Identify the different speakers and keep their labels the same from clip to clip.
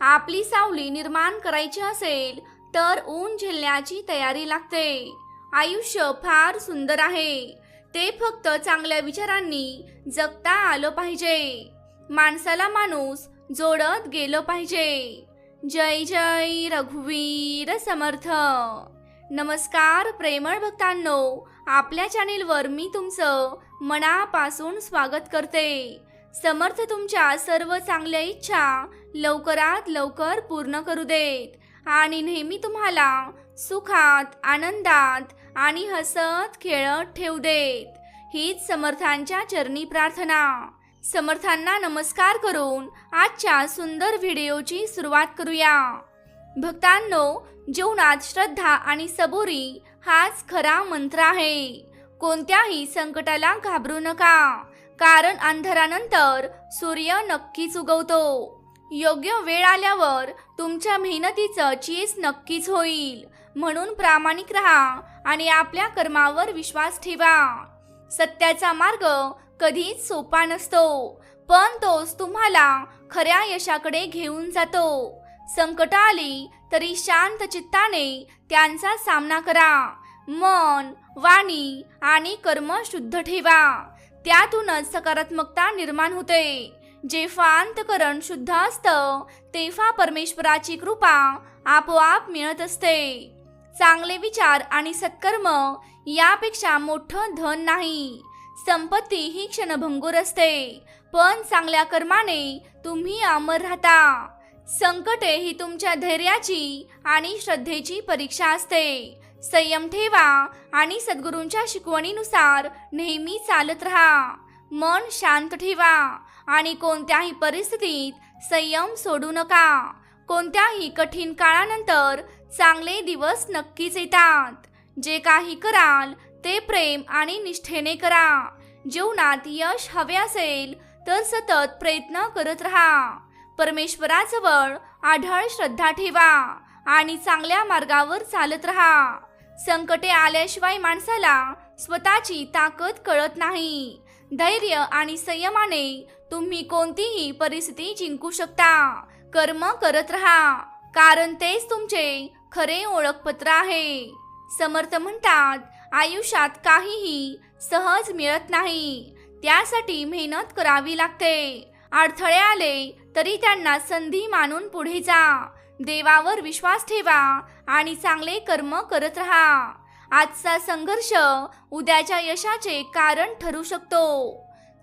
Speaker 1: आपली सावली निर्माण करायची असेल तर ऊन झेलण्याची तयारी लागते. आयुष्य फार सुंदर आहे. ते फक्त चांगल्या विचारांनी जगता आलं पाहिजे. माणसाला माणूस जोडत गेलं पाहिजे. जय जय रघुवीर समर्थ. नमस्कार प्रेमळ भक्तांनो. आपल्या चॅनेलवर मी तुमचं मनापासून स्वागत करते. समर्थ तुमच्या सर्व चांगल्या इच्छा लवकरात लवकर पूर्ण करू देत. आणि नेहमी तुम्हाला सुखात आनंदात आणि हसत खेळत ठेवू देत. हीच समर्थांच्या चरणी प्रार्थना. समर्थांना नमस्कार करून आजच्या सुंदर व्हिडिओची सुरुवात करूया. भक्तांनो जीवनात श्रद्धा आणि सबुरी हाच खरा मंत्र आहे. कोणत्याही संकटाला घाबरू नका. कारण अंधारानंतर सूर्य नक्कीच उगवतो. योग्य वेळ आल्यावर तुमच्या मेहनतीचं चीज नक्कीच होईल. म्हणून प्रामाणिक राहा आणि आपल्या कर्मावर विश्वास ठेवा. सत्याचा मार्ग कधीच सोपा नसतो पण तोच तुम्हाला खऱ्या यशाकडे घेऊन जातो. संकट आली तरी शांत चित्ताने त्यांचा सामना करा. मन वाणी आणि कर्म शुद्ध ठेवा. त्यातूनच सकारात्मकता निर्माण होते. जेव्हा अंतकरण शुद्ध असतं तेव्हा परमेश्वराची कृपा आपोआप मिळत असते. चांगले विचार आणि सत्कर्म यापेक्षा मोठं धन नाही. संपत्ती ही क्षणभंगूर असते पण चांगल्या कर्माने तुम्ही अमर राहता. संकटे ही तुमच्या धैर्याची आणि श्रद्धेची परीक्षा असते. संयम ठेवा आणि सद्गुरूंच्या शिकवणीनुसार नेहमी चालत राहा. मन शांत ठेवा आणि कोणत्याही परिस्थितीत संयम सोडू नका. कोणत्याही कठीण काळानंतर चांगले दिवस नक्कीच येतात. जे काही कराल ते प्रेम आणि निष्ठेने करा. जीवनात यश हवे असेल तर सतत प्रयत्न करत राहा. परमेश्वराजवळ आढळ श्रद्धा ठेवा आणि चांगल्या मार्गावर चालत राहा. संकटे आल्याशिवाय माणसाला स्वतःची ताकद कळत नाही. धैर्य आणि संयमाने तुम्ही कोणतीही परिस्थिती जिंकू शकता. कर्म करत राहा. कारण तेच तुमचे खरे ओळखपत्र आहे. समर्थ म्हणतात आयुष्यात काहीही सहज मिळत नाही. त्यासाठी मेहनत करावी लागते. अडथळे आले तरी त्यांना संधी मानून पुढे जा. देवावर विश्वास ठेवा आणि चांगले कर्म करत राहा. आजचा संघर्ष उद्याच्या यशाचे कारण ठरू शकतो.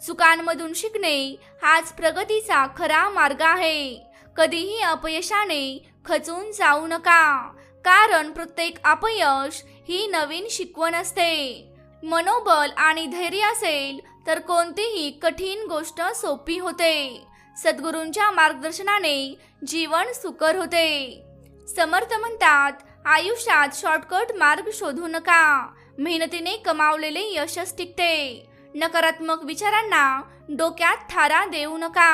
Speaker 1: चुकांमधून शिकणे हाच प्रगतीचा खरा मार्ग आहे. कधीही अपयशाने खचून जाऊ नका कारण प्रत्येक अपयश ही नवीन शिकवण असते. मनोबल आणि धैर्य असेल तर कोणतीही कठीण गोष्ट सोपी होते. सद्गुरूंच्या मार्गदर्शनाने जीवन सुकर होते. समर्थ म्हणतात आयुष्यात शॉर्टकट मार्ग शोधू नका. मेहनतीने कमावलेले यशच टिकते. नकारात्मक विचारांना डोक्यात थारा देऊ नका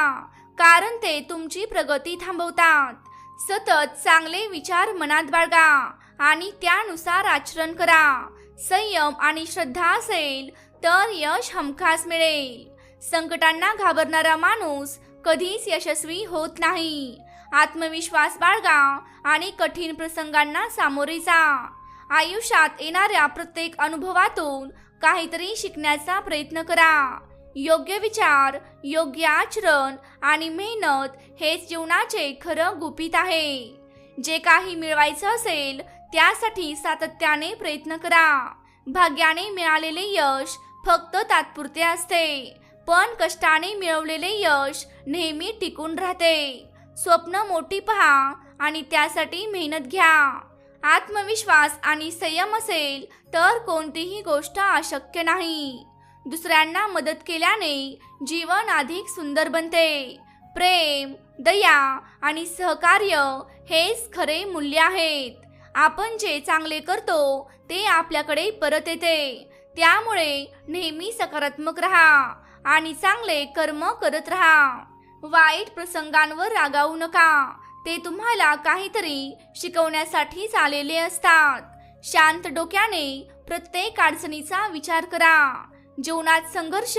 Speaker 1: कारण ते तुमची प्रगती थांबवतात. सतत चांगले विचार मनात बाळगा आणि त्यानुसार आचरण करा. संयम आणि श्रद्धा असेल तर यश हमखास मिळेल. संकटांना घाबरणारा माणूस कधीच यशस्वी होत नाही. आत्मविश्वास बाळगा आणि कठीण प्रसंगांना सामोरे जा. आयुष्यात येणाऱ्या प्रत्येक अनुभवातून काहीतरी शिकण्याचा प्रयत्न करा. योग्य विचार योग्य आचरण आणि मेहनत हेच जीवनाचे खरं गुपित आहे. जे काही मिळवायचं असेल त्यासाठी सातत्याने प्रयत्न करा. भाग्याने मिळालेले यश फक्त तात्पुरते असते. पण कष्टाने मिळवलेले यश नेहमी टिकून राहते. स्वप्न मोठी पहा आणि त्यासाठी मेहनत घ्या. आत्मविश्वास आणि संयम असेल तर कोणतीही गोष्ट अशक्य नाही. दुसऱ्यांना मदत केल्याने जीवन अधिक सुंदर बनते. प्रेम दया आणि सहकार्य हेच खरे मूल्य आहेत. आपण जे चांगले करतो ते आपल्याकडे परत येते. त्यामुळे नेहमी सकारात्मक राहा. आणि चांगले कर्म करत राहा. वाईट प्रसंगांवर रागावू नका. ते तुम्हाला काहीतरी शिकवण्यासाठी आलेले असतात. शांत डोक्याने प्रत्येक अडचणीचा विचार करा. जीवनात संघर्ष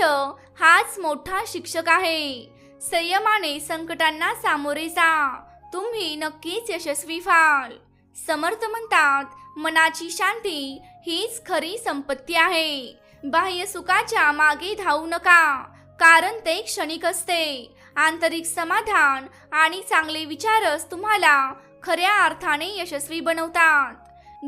Speaker 1: हाच मोठा शिक्षक आहे. संयमाने संकटांना सामोरे जा. तुम्ही नक्कीच यशस्वी व्हाल. समर्थ म्हणतात मनाची शांती हीच खरी संपत्ती आहे. बाह्य सुखाच्या मागे धावू नका. कारण ते क्षणिक असते. आंतरिक समाधान आणि चांगले विचारच तुम्हाला खऱ्या अर्थाने यशस्वी बनवतात.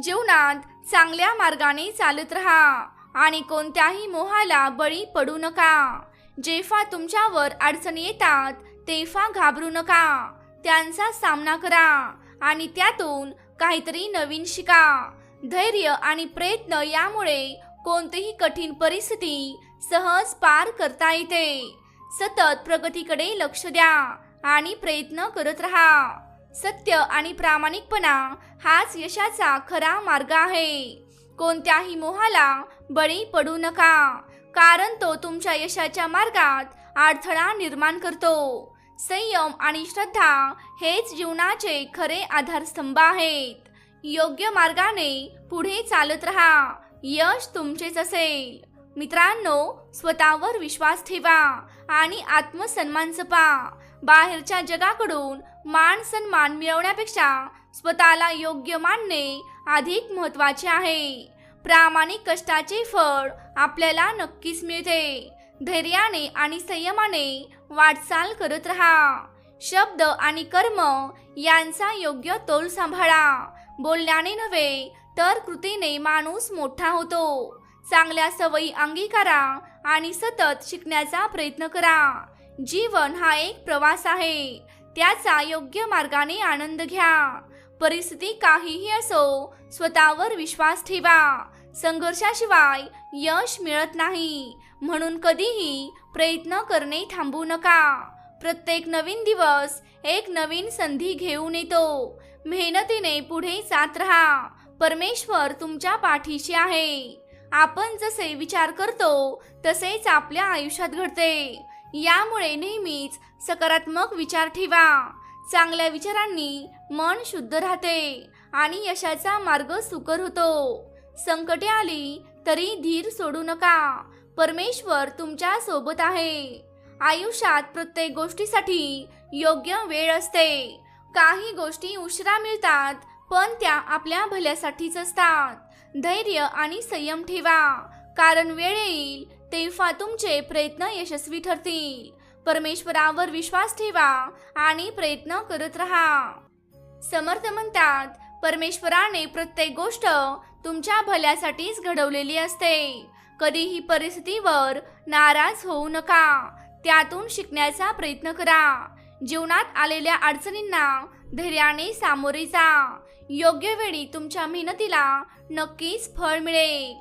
Speaker 1: जीवनात चांगल्या मार्गाने चालत राहा आणि कोणत्याही मोहाला बळी पडू नका. जेव्हा तुमच्यावर अडचणी येतात तेव्हा घाबरू नका. त्यांचा सामना करा आणि त्यातून काहीतरी नवीन शिका. धैर्य आणि प्रयत्न यामुळे कोणतीही कठीण परिस्थिती सहज पार करता येते. सतत प्रगतीकडे लक्ष द्या आणि प्रयत्न करत राहा. सत्य आणि प्रामाणिकपणा हाच यशाचा खरा मार्ग आहे. कोणत्याही मोहाला बळी पडू नका कारण तो तुमच्या यशाच्या मार्गात अडथळा निर्माण करतो. संयम आणि श्रद्धा हेच जीवनाचे खरे आधारस्तंभ आहेत. योग्य मार्गाने पुढे चालत राहा. यश तुमचेच असेल. मित्रांनो स्वतःवर विश्वास ठेवा आणि आत्मसन्मान जपा बाहेरच्या जगाकडून मान सन्मान मिळवण्यापेक्षा स्वतःला योग्य मानणे अधिक महत्त्वाचे आहे. प्रामाणिक कष्टाचे फळ आपल्याला नक्कीच मिळते. धैर्याने आणि संयमाने वाटचाल करत राहा. शब्द आणि कर्म यांचा योग्य तोल सांभाळा. बोलण्याने नव्हे तर कृतीने माणूस मोठा होतो. चांगल्या सवयी अंगीकारा आणि सतत शिकण्याचा प्रयत्न करा. जीवन हा एक प्रवास आहे. त्याचा योग्य मार्गाने आनंद घ्या. परिस्थिती काहीही असो स्वतःवर विश्वास ठेवा. संघर्षाशिवाय यश मिळत नाही. म्हणून कधीही प्रयत्न करणे थांबू नका. प्रत्येक नवीन दिवस एक नवीन संधी घेऊन येतो. मेहनतीने पुढे जात राहा. परमेश्वर तुमच्या पाठीशी आहे. आपण जसे विचार करतो तसेच आपल्या आयुष्यात घडते. यामुळे नेहमीच सकारात्मक विचार ठेवा. चांगल्या विचारांनी मन शुद्ध राहते आणि यशाचा मार्ग सुकर होतो. संकटे आली तरी धीर सोडू नका. परमेश्वर तुमच्यासोबत आहे. आयुष्यात प्रत्येक गोष्टीसाठी योग्य वेळ असते. काही गोष्टी उशिरा मिळतात पण त्या आपल्या भल्यासाठीच असतात. धैर्य आणि संयम ठेवा. कारण वेळ येईल तेव्हा तुमचे प्रयत्न यशस्वी ठरतील. परमेश्वरावर विश्वास ठेवा आणि प्रयत्न करत राहा. समर्थ म्हणतात परमेश्वराने प्रत्येक गोष्ट तुमच्या भल्यासाठीच घडवलेली असते. कधीही परिस्थितीवर नाराज होऊ नका. त्यातून शिकण्याचा प्रयत्न करा. जीवनात आलेल्या अडचणींना धैर्याने सामोरे जा. योग्य वेळी तुमच्या मेहनतीला नक्कीच फळ मिळेल.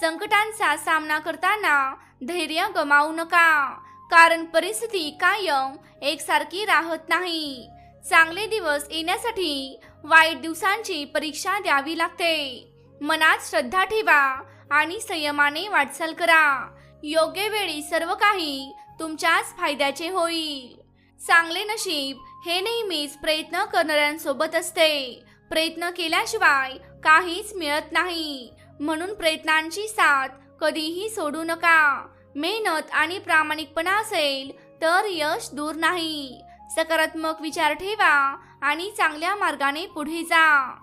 Speaker 1: संकटांचा सामना करताना धैर्य गमावू नका कारण परिस्थिती कायम एकसारखी राहत नाही. चांगले दिवस येण्यासाठी वाईट दिवसांची परीक्षा द्यावी लागते. मनात श्रद्धा ठेवा आणि संयमाने वाटचाल करा. योग्य वेळी सर्व काही तुमच्याच फायद्याचे होईल. चांगले नशीब हे नेहमीच प्रयत्न करणाऱ्यांसोबत असते. प्रयत्न केल्याशिवाय काहीच मिळत नाही. म्हणून प्रयत्नांची साथ कधीही सोडू नका. मेहनत आणि प्रामाणिकपणा असेल तर यश दूर नाही. सकारात्मक विचार ठेवा आणि चांगल्या मार्गाने पुढे जा.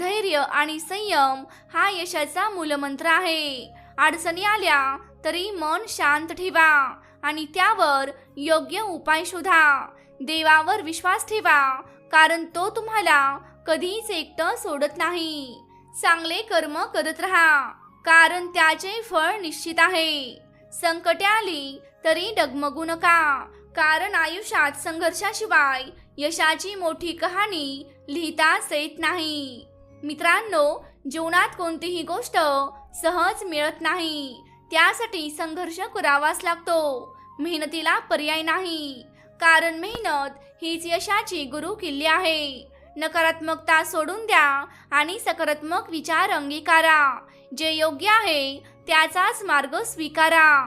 Speaker 1: धैर्य आणि संयम हा यशाचा मूलमंत्र आहे. अडचणी आल्या तरी मन शांत ठेवा. आणि त्यावर योग्य उपाय शोधा. देवावर विश्वास ठेवा कारण तो तुम्हाला कधीच एकटं सोडत नाही. चांगले कर्म करत राहा कारण त्याचे फळ निश्चित आहे. संकटे आली तरी डगमगू नका कारण आयुष्यात संघर्षाशिवाय यशाची मोठी कहाणी लिहिताच येत नाही. मित्रांनो जीवनात कोणतीही गोष्ट सहज मिळत नाही त्यासाठी संघर्ष करावाच लागतो. मेहनतीला पर्याय नाही. कारण मेहनत हीच यशाची गुरु किल्ली आहे. नकारात्मकता सोडून द्या आणि सकारात्मक विचार अंगीकारा. जे योग्य आहे त्याचाच मार्ग स्वीकारा.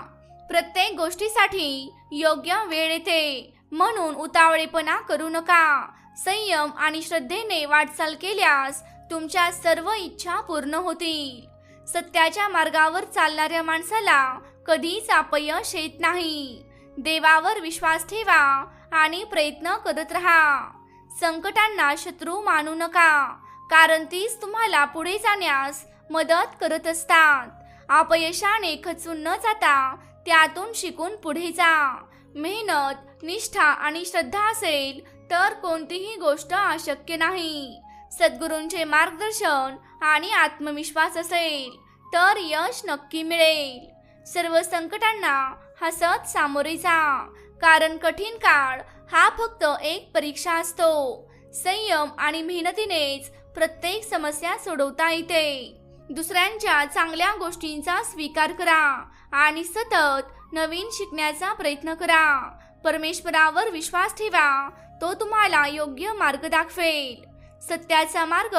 Speaker 1: प्रत्येक गोष्टीसाठी योग्य वेळ येते. म्हणून उतावळेपणा करू नका. संयम आणि श्रद्धेने वाटचाल केल्यास तुमच्या सर्व इच्छा पूर्ण होतील. सत्याच्या मार्गावर चालणाऱ्या माणसाला कधीच अपयश येत नाही. देवावर विश्वास ठेवा आणि प्रयत्न करत राहा. संकटांना शत्रू मानू नका कारण तीच तुम्हाला पुढे जाण्यास मदत करत असतात. अपयशाने खचून न जाता त्यातून शिकून पुढे जा. मेहनत निष्ठा आणि श्रद्धा असेल तर कोणतीही गोष्ट अशक्य नाही. सद्गुरूंचे मार्गदर्शन आणि आत्मविश्वास असेल तर यश नक्की मिळेल. सर्व संकटांना हसत सामोरे जा. कारण कठीण काळ हा फक्त एक परीक्षा असतो. संयम आणि मेहनतीनेच प्रत्येक समस्या सोडवता येते. दुसऱ्यांच्या चांगल्या गोष्टींचा स्वीकार करा आणि सतत नवीन शिकण्याचा प्रयत्न करा. परमेश्वरावर विश्वास ठेवा तो तुम्हाला योग्य मार्ग दाखवेल. सत्याचा मार्ग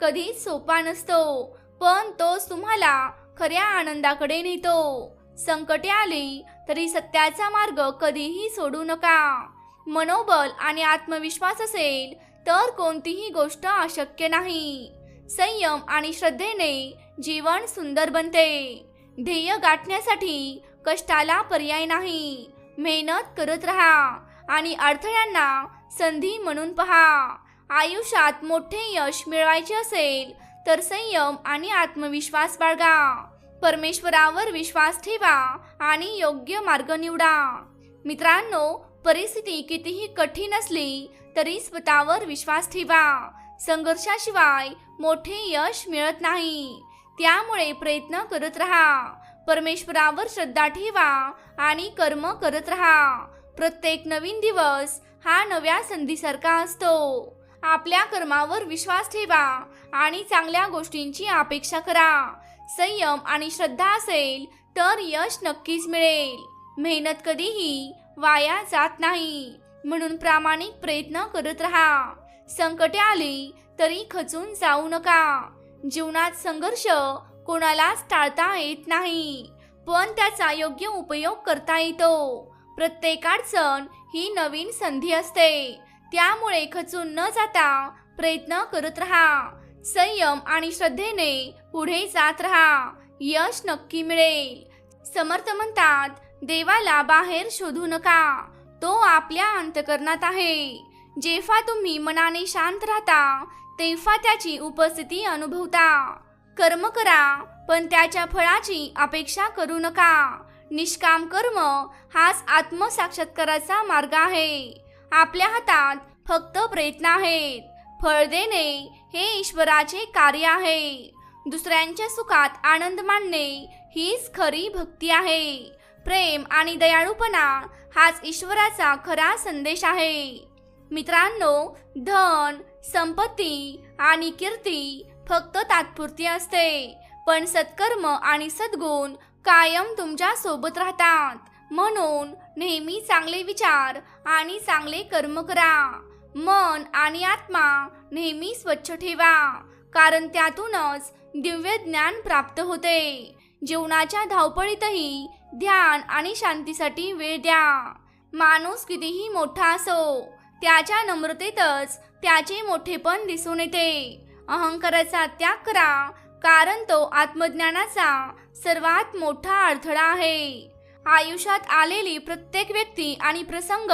Speaker 1: कधीच सोपा नसतो पण तोच तुम्हाला खऱ्या आनंदाकडे नेतो. संकटे आली तरी सत्याचा मार्ग कधीही सोडू नका. मनोबल आणि आत्मविश्वास असेल तर कोणतीही गोष्ट अशक्य नाही. संयम आणि श्रद्धेने जीवन सुंदर बनते. ध्येय गाठण्यासाठी कष्टाला पर्याय नाही. मेहनत करत राहा आणि अडथळ्यांना संधी म्हणून पहा. आयुष्यात मोठे यश मिळवायचे असेल तर संयम आणि आत्मविश्वास बाळगा. परमेश्वरावर विश्वास ठेवा आणि योग्य मार्ग निवडा. मित्रांनो परिस्थिती कितीही कठीण असली तरी स्वतःवर विश्वास ठेवा. संघर्षाशिवाय मोठे यश मिळत नाही. त्यामुळे प्रयत्न करत राहा. परमेश्वरावर श्रद्धा ठेवा आणि कर्म करत राहा. प्रत्येक नवीन दिवस हा नव्या संधीसारखा असतो. आपल्या कर्मावर विश्वास ठेवा आणि चांगल्या गोष्टींची अपेक्षा करा. संयम आणि श्रद्धा असेल तर यश नक्कीच मिळेल. मेहनत कधीही वाया जात नाही. म्हणून प्रामाणिक प्रयत्न करत राहा. संकटे आली तरी खचून जाऊ नका. जीवनात संघर्ष कोणालाच टाळता येत नाही. पण त्याचा योग्य उपयोग करता येतो. प्रत्येक अडचण ही नवीन संधी असते. त्यामुळे खचून न जाता प्रयत्न करत राहा. संयम आणि श्रद्धेने पुढे जात राहा. यश नक्की मिळेल. समर्थ म्हणतात देवाला बाहेर शोधू नका. तो आपल्या अंतकरणात आहे. जेव्हा तुम्ही मनाने शांत राहता तेव्हा त्याची उपस्थिती अनुभवता. कर्म करा पण त्याच्या फळाची अपेक्षा करू नका. निष्काम कर्म हाच आत्मसाक्षात्काराचा मार्ग आहे. आपल्या हातात फक्त प्रयत्न आहेत. फळ देणे हे ईश्वराचे कार्य आहे. दुसऱ्यांच्या सुखात आनंद मानणे हीच खरी भक्ती आहे. प्रेम आणि दयाळूपणा हाच ईश्वराचा खरा संदेश आहे. मित्रांनो धन संपत्ती आणि कीर्ती फक्त तात्पुरती असते पण सत्कर्म आणि सद्गुण कायम तुमच्यासोबत राहतात. म्हणून नेहमी चांगले विचार आणि चांगले कर्म करा. मन आणि आत्मा नेहमी स्वच्छ ठेवा कारण त्यातूनच दिव्य ज्ञान प्राप्त होते. जीवनाच्या धावपळीतही ध्यान आणि शांतीसाठी वेळ द्या. माणूस कितीही मोठा असो त्याच्या नम्रतेतच त्याचे मोठेपण दिसून येते. अहंकाराचा त्याग करा कारण तो आत्मज्ञानाचा सर्वात मोठा अडथळा आहे. आयुष्यात आलेली प्रत्येक व्यक्ती आणि प्रसंग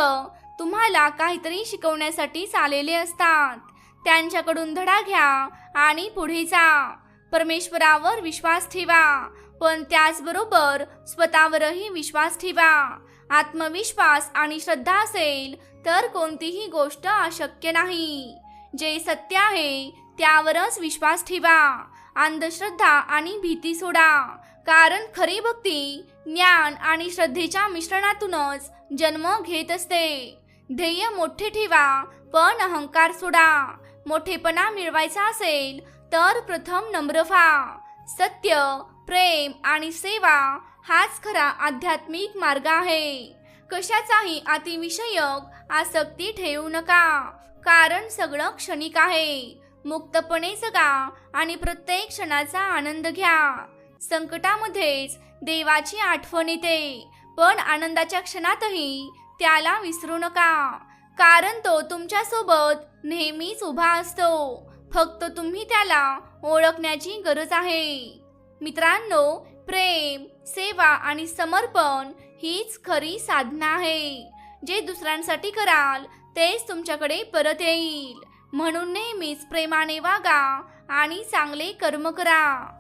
Speaker 1: तुम्हाला काहीतरी शिकवण्यासाठीच आलेले असतात. त्यांच्याकडून धडा घ्या आणि पुढे जा. परमेश्वरावर विश्वास ठेवा पण त्याचबरोबर स्वतःवरही विश्वास ठेवा. आत्मविश्वास आणि श्रद्धा असेल तर कोणतीही गोष्ट अशक्य नाही. जे सत्य आहे त्यावरच विश्वास ठेवा. अंधश्रद्धा आणि भीती सोडा कारण खरी भक्ती ज्ञान आणि श्रद्धेच्या मिश्रणातूनच जन्म घेत असते. ध्येय मोठे ठेवा पण अहंकार सोडा. मोठेपणा मिळवायचा असेल तर प्रथम नम्र व्हा. सत्य प्रेम आणि सेवा हाच खरा आध्यात्मिक मार्ग आहे. कशाचाही अतिविषयक आसक्ती ठेवू नका कारण सगळं क्षणिक आहे. मुक्तपणे जगा आणि प्रत्येक क्षणाचा आनंद घ्या. संकटामध्येच देवाची आठवण येते पण आनंदाच्या क्षणातही त्याला विसरू नका. कारण तो तुमच्यासोबत नेहमीच उभा असतो. फक्त तुम्ही त्याला ओळखण्याची गरज आहे. मित्रांनो प्रेम सेवा आणि समर्पण हीच खरी साधना आहे. जे दुसऱ्यांसाठी कराल तेच तुमच्याकडे परत येईल. म्हणून नेहमीच प्रेमाने वागा आणि चांगले कर्म करा.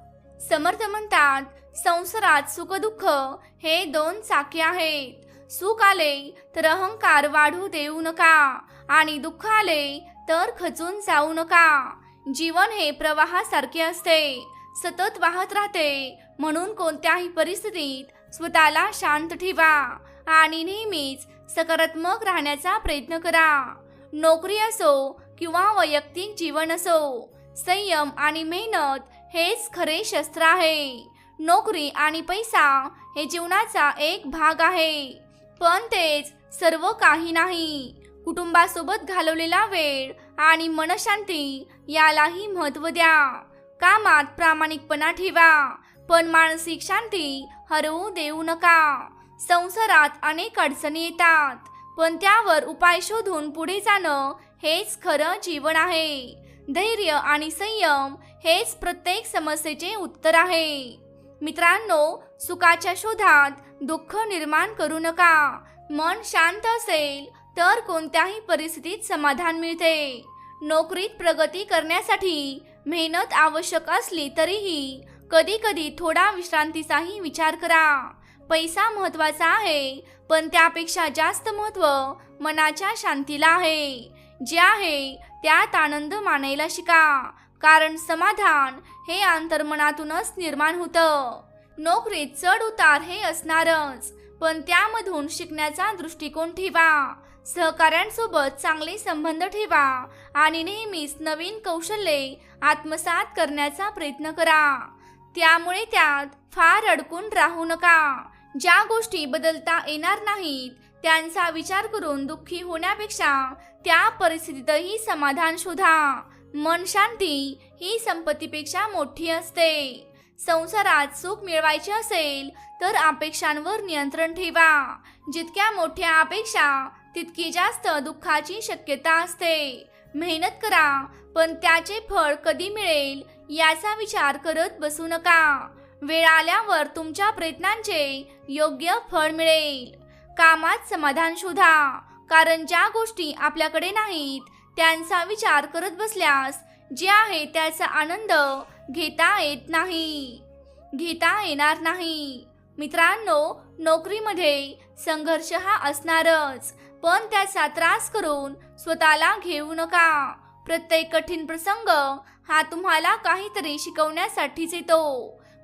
Speaker 1: समर्थ म्हणतात संसारात सुखदुःख हे दोन चाके आहेत. सुख आले तर अहंकार वाढू देऊ नका आणि दुःख आले तर खचून जाऊ नका. जीवन हे प्रवाहासारखे असते सतत वाहत राहते. म्हणून कोणत्याही परिस्थितीत स्वतःला शांत ठेवा आणि नेहमीच सकारात्मक राहण्याचा प्रयत्न करा. नोकरी असो किंवा वैयक्तिक जीवन असो संयम आणि मेहनत हेच खरे शस्त्र आहे. नोकरी आणि पैसा हे जीवनाचा एक भाग आहे. पण तेच सर्व काही नाही. कुटुंबासोबत घालवलेला वेळ आणि मनशांती यालाही महत्त्व द्या. कामात प्रामाणिकपणा ठेवा. पण मानसिक शांती हरवू देऊ नका. संसारात अनेक अडचणी येतात. पण त्यावर उपाय शोधून पुढे जाणं हेच खरं जीवन आहे. धैर्य आणि संयम हेच प्रत्येक समस्येचे उत्तर आहे. मित्रांनो सुखाच्या शोधात दुःख निर्माण करू नका. मन शांत असेल तर कोणत्याही परिस्थितीत समाधान मिळते. नोकरीत प्रगती करण्यासाठी मेहनत आवश्यक असली तरीही कधी कधी थोडा विश्रांतीचाही विचार करा. पैसा महत्त्वाचा आहे पण त्यापेक्षा जास्त महत्त्व मनाच्या शांतीला आहे. जे आहे त्यात आनंद मानायला शिका कारण समाधान हे अंतर्मनातूनच निर्माण होतं. नोकरीत चढ उतार हे असणारच. पण त्यामधून शिकण्याचा दृष्टिकोन ठेवा. सहकाऱ्यांसोबत चांगले संबंध ठेवा आणि नेहमीच नवीन कौशल्ये आत्मसात करण्याचा प्रयत्न करा. त्यामुळे त्यात फार अडकून राहू नका. ज्या गोष्टी बदलता येणार नाहीत त्यांचा विचार करून दुःखी होण्यापेक्षा त्या परिस्थितीतही समाधान शोधा. मन शांती ही संपत्तीपेक्षा मोठी असते. संसारात सुख मिळवायचे असेल तर अपेक्षांवर नियंत्रण ठेवा. जितक्या मोठ्या अपेक्षा तितकी जास्त दुःखाची शक्यता असते. मेहनत करा पण त्याचे फळ कधी मिळेल याचा विचार करत बसू नका. वेळ आल्यावर तुमच्या प्रयत्नांचे योग्य फळ मिळेल. कामात समाधान शोधा कारण ज्या गोष्टी आपल्याकडे नाहीत त्यांचा विचार करत बसल्यास जे आहे त्याचा आनंद घेता येत नाही. घेता येणार नाही. मित्रांनो नोकरीमध्ये संघर्ष हा असणारच पण त्याचा त्रास करून स्वतःला घेऊ नका. प्रत्येक कठीण प्रसंग हा तुम्हाला काहीतरी शिकवण्यासाठीच येतो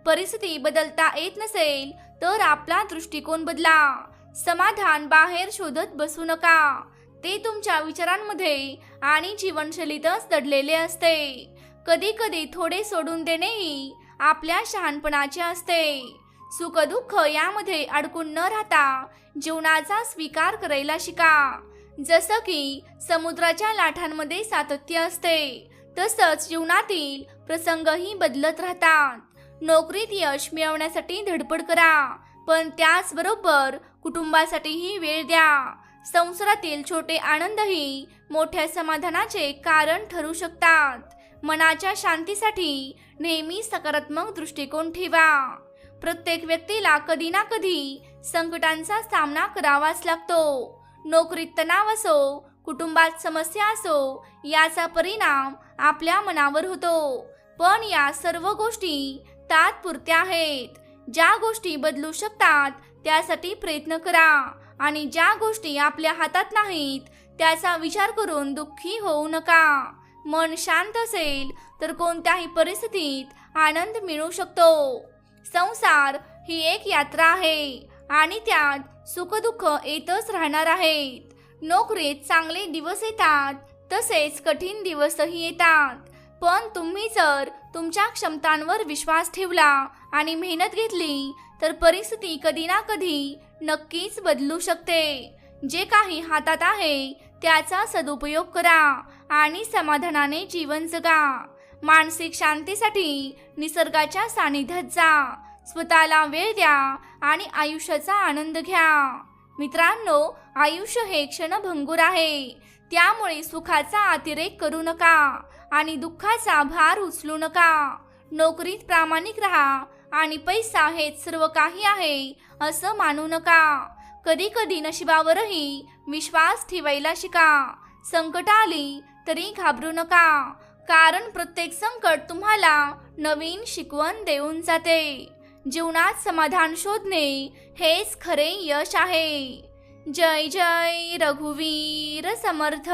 Speaker 1: परिस्थिती बदलता येत नसेल तर आपला दृष्टिकोन बदला. समाधान बाहेर शोधत बसू नका. ते तुमच्या विचारांमध्ये आणि जीवनशैलीतच दडलेले असते. कधी कधी थोडे सोडून देणेही आपल्या शहाणपणाचे असते. सुखदुःख यामध्ये अडकून न राहता जीवनाचा स्वीकार करायला शिका. जसं की समुद्राच्या लाटांमध्ये सातत्य असते तसंच जीवनातील प्रसंगही बदलत राहतात. नोकरीत यश मिळवण्यासाठी धडपड करा पण त्याचबरोबर कुटुंबासाठीही वेळ द्या. संसारातील छोटे आनंदही मोठ्या समाधानाचे कारण ठरू शकतात. मनाच्या शांतीसाठी नेहमी सकारात्मक दृष्टिकोन ठेवा. प्रत्येक व्यक्तीला कधी ना कधी संकटांचा सामना करावाच लागतो. नोकरीत तणाव असो कुटुंबात समस्या असो याचा परिणाम आपल्या मनावर होतो. पण या सर्व गोष्टी तात्पुरत्या आहेत. ज्या गोष्टी बदलू शकतात त्यासाठी प्रयत्न करा. आणि ज्या गोष्टी आपल्या हातात नाहीत त्याचा विचार करून दुःखी होऊ नका. मन शांत असेल तर कोणत्याही परिस्थितीत आनंद मिळू शकतो. संसार ही एक यात्रा आहे आणि त्यात सुखदुःख येतच राहणार आहेत. नोकरीत चांगले दिवस येतात तसेच कठीण दिवसही येतात. पण तुम्ही जर तुमच्या क्षमतांवर विश्वास ठेवला आणि मेहनत घेतली तर परिस्थिती कधी ना कधी नक्कीच बदलू शकते. जे काही हातात आहे त्याचा सदुपयोग करा आणि समाधानाने जीवन जगा. मानसिक शांतीसाठी निसर्गाच्या सानिध्यात जा. स्वतःला वेळ द्या आणि आयुष्याचा आनंद घ्या. मित्रांनो आयुष्य हे क्षणभंगूर आहे. त्यामुळे सुखाचा अतिरेक करू नका आणि दुःखाचा भार उचलू नका. नोकरीत प्रामाणिक राहा आणि पैसा हेच सर्व काही आहे असं मानू नका. कधी कधी नशिबावरही विश्वास ठेवायला शिका. संकट आली तरी घाबरू नका कारण प्रत्येक संकट तुम्हाला नवीन शिकवण देऊन जाते. जीवनात समाधान शोधणे हेच खरे यश आहे. जय जय रघुवीर समर्थ.